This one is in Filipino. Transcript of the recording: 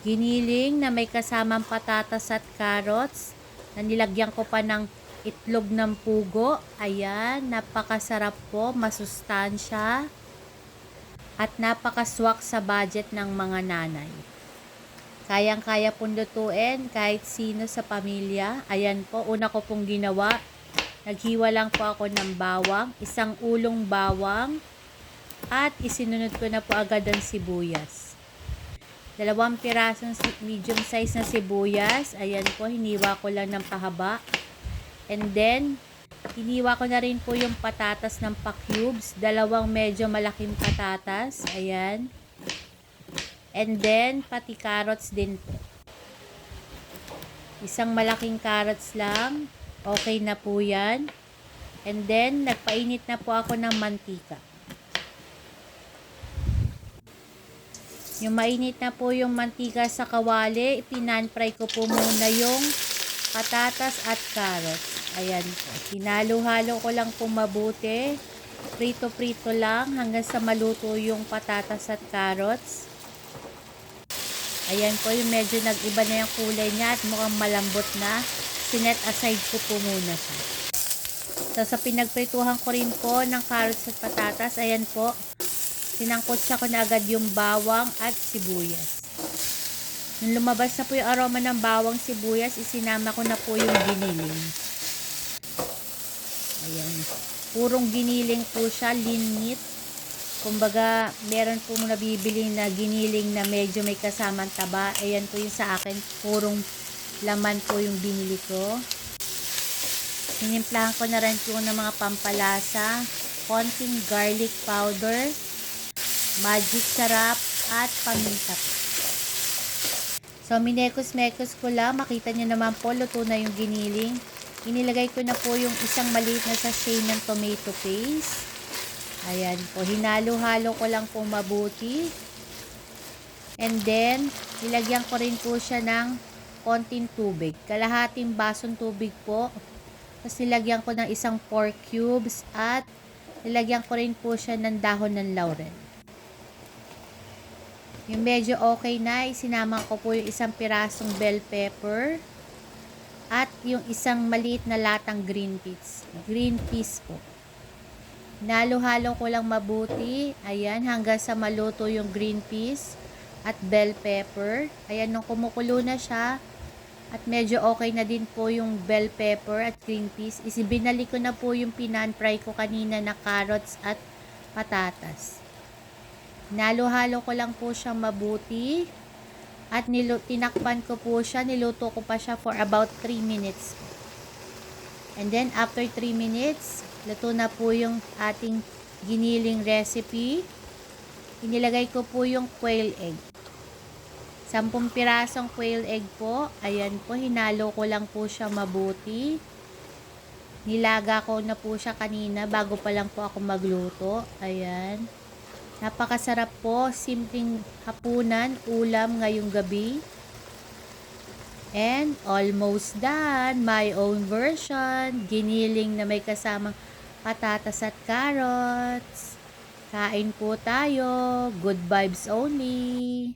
Giniling na may kasamang patatas at carrots na nilagyan ko pa ng itlog ng pugo. Ayan, napakasarap po, masustansya at napakaswak sa budget ng mga nanay. Kayang-kaya pong lutuin kahit sino sa pamilya. Ayan po, una ko pong ginawa. Naghiwa lang po ako ng bawang, isang ulong bawang, at isinunod ko na po agad ang sibuyas. Dalawang pirasong medium size na sibuyas. Ayan po, hiniwa ko lang ng pahaba. And then, hiniwa ko na rin po yung patatas ng pa-cubes. Dalawang medyo malaking patatas. Ayan. And then, pati carrots din po. Isang malaking carrots lang. Okay na po yan. And then, nagpainit na po ako ng mantika. Yung mainit na po yung mantika sa kawali, pinanfry ko po muna yung patatas at carrots. Ayan po. Hinalo-halo ko lang po mabuti. Prito-prito lang hanggang sa maluto yung patatas at carrots. Ayan po yung medyo nag-iba na yung kulay niya at mukhang malambot na. Sinet aside ko po muna siya. So, sa pinagprituhan ko rin po ng carrots at patatas, ayan po, sinangkotsa ko na agad yung bawang at sibuyas. Nung lumabas na po yung aroma ng bawang sibuyas, isinama ko na po yung giniling. Ayan. Purong giniling po siya, linit. Kumbaga, meron po nabibili na giniling na medyo may kasamang taba. Ayan po yung sa akin, purong laman po yung binili ko. Sinimplahan ko na rin po ng mga pampalasa, konting garlic powder, magic sarap, at paminta. So, minekos-mekos ko lang. Makita niyo naman po, luto na yung giniling. Inilagay ko na po yung isang maliit na sachet ng tomato paste. Ayan po. Hinalo-halo ko lang po mabuti. And then, nilagyan ko rin po siya ng konting tubig. Kalahating basong tubig po. Tapos nilagyan ko ng isang pork cubes at nilagyan ko rin po siya ng dahon ng laurel. Yung medyo okay na, isinama ko po yung isang pirasong bell pepper at yung isang maliit na latang green peas. Green peas po. Nalo-halo ko lang mabuti. Ayan, hanggang sa maluto yung green peas at bell pepper. Ayan, nung kumukulo na siya, at medyo okay na din po yung bell pepper at green peas. Isibinali ko na po yung pinan-fry ko kanina na carrots at patatas. Nalo-halo ko lang po siyang mabuti. At nilu tinakpan ko po siya. Niluto ko pa siya for about 3 minutes. And then, after 3 minutes, luto na po yung ating giniling recipe. Inilagay ko po yung quail egg. Sampung pirasong quail egg po. Ayan po, hinalo ko lang po siya mabuti. Nilaga ko na po siya kanina bago pa lang po ako magluto. Ayan. Napakasarap po, simpleng hapunan, ulam ngayong gabi. And almost done, my own version, giniling na may kasamang patatas at carrots. Kain po tayo, good vibes only.